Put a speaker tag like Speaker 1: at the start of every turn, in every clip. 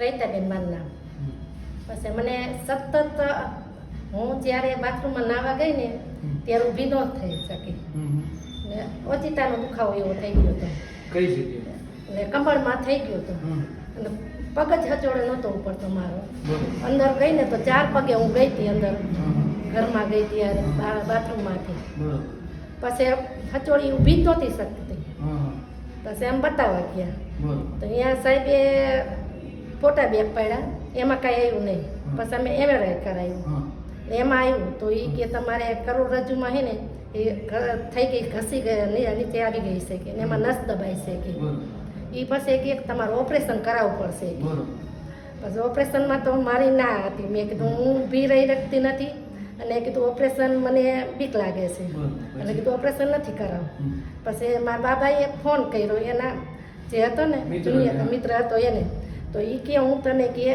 Speaker 1: રૈતાબેન મારું નામ પછી મને સતત હું જ્યારે બાથરૂમમાં નાવા ગઈ ને ત્યારે ઊભી ન થઈ શકી. ને ઓચિતાનો દુખાવો એવો થઈ ગયો હતો.
Speaker 2: કઈ જગ્યાએ?
Speaker 1: ને કમળમાં થઈ ગયો હતો. અને પગ જ હચોડે નહોતો ઉપડતો મારો. અંદર ગઈ ને તો ચાર પગે હું ગઈ હતી અંદર. ઘરમાં ગઈ ત્યારે બાથરૂમમાંથી. પછી હચોડી ઊભી જ નહોતી શકતી. પછી એમ બતાવવા ગયા. તો અહીંયા સાહેબે ફોટા બેગ પાડ્યા. એમાં કાંઈ આવ્યું નહીં. પછી અમે એમઆરઆઈ કરાવ્યું એમાં આવ્યું. તો એ કે તમારે કરોડરજ્જુમાં છે ને એ થઈ ગઈ ઘસી ગઈ ની- નીચે આવી ગઈ છે કે ને એમાં નસ દબાઈ છે કે. એ પછી કે તમારે ઓપરેશન કરાવવું પડશે કે. પછી ઓપરેશનમાં તો મારી ના હતી. મેં કીધું હું ઊભી રહી શકતી નથી. અને કીધું ઓપરેશન મને બીક લાગે છે. એટલે કીધું ઓપરેશન નથી કરાવવું પછી મારા બાબાએ ફોન કર્યો એના જે હતો ને
Speaker 2: મિત્ર હતો
Speaker 1: એને. તો એ કે હું તને કે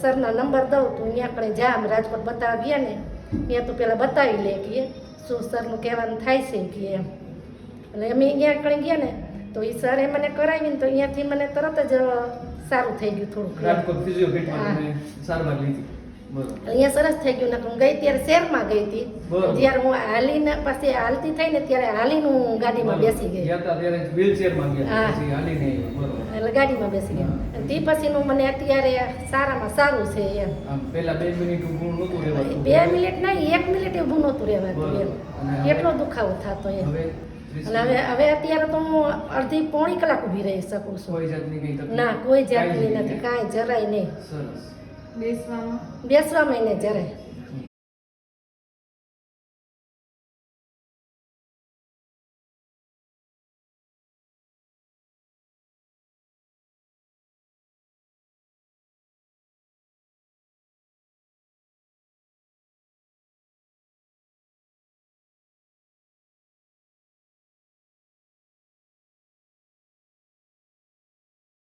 Speaker 1: સરના નંબર દઉં તું અહીંયા આપણે જા આમ રાજકોટ બતાવવા ગયા ને. ત્યાં તું પહેલાં બતાવી લે કે શું સરનું કહેવાનું થાય છે કે એમ. એટલે અમે અહીંયા આગળ ગયા ને તો એ સરે મને કરાવીને તો અહીંયાથી મને તરત જ સારું થઈ ગયું થોડુંક. અહીંયા સરસ થઈ ગયું ને હું ગઈ ત્યારે શહેરમાં ગઈ હતી. જ્યારે હું હાલીને પછી હાલતી થઈ ને ત્યારે હાલીને હું ગાડીમાં બેસી ગઈ. હા. એટલે ગાડીમાં બેસી ગયા. અને તે પછીનું મને અત્યારે સારામાં સારું છે એમ.
Speaker 2: પહેલા બે મિનિટ ઊભું નહોતું રહેવાતું.
Speaker 1: બે મિનિટ નહીં એક મિનિટ ઊભું નહોતું રહેવાતું એમ.
Speaker 2: કેટલો
Speaker 1: એટલો દુખાવો થતો એમ.
Speaker 2: હવે
Speaker 1: અને હવે હવે અત્યારે તો હું અડધી પોણી કલાક ઊભી રહી શકું છું.
Speaker 2: કોઈ જાતની કઈ
Speaker 1: ના કોઈ જાતની નથી કાંઈ જરાય નહીં.
Speaker 3: બેસવામાં?
Speaker 1: બેસવામાં એને જરાય.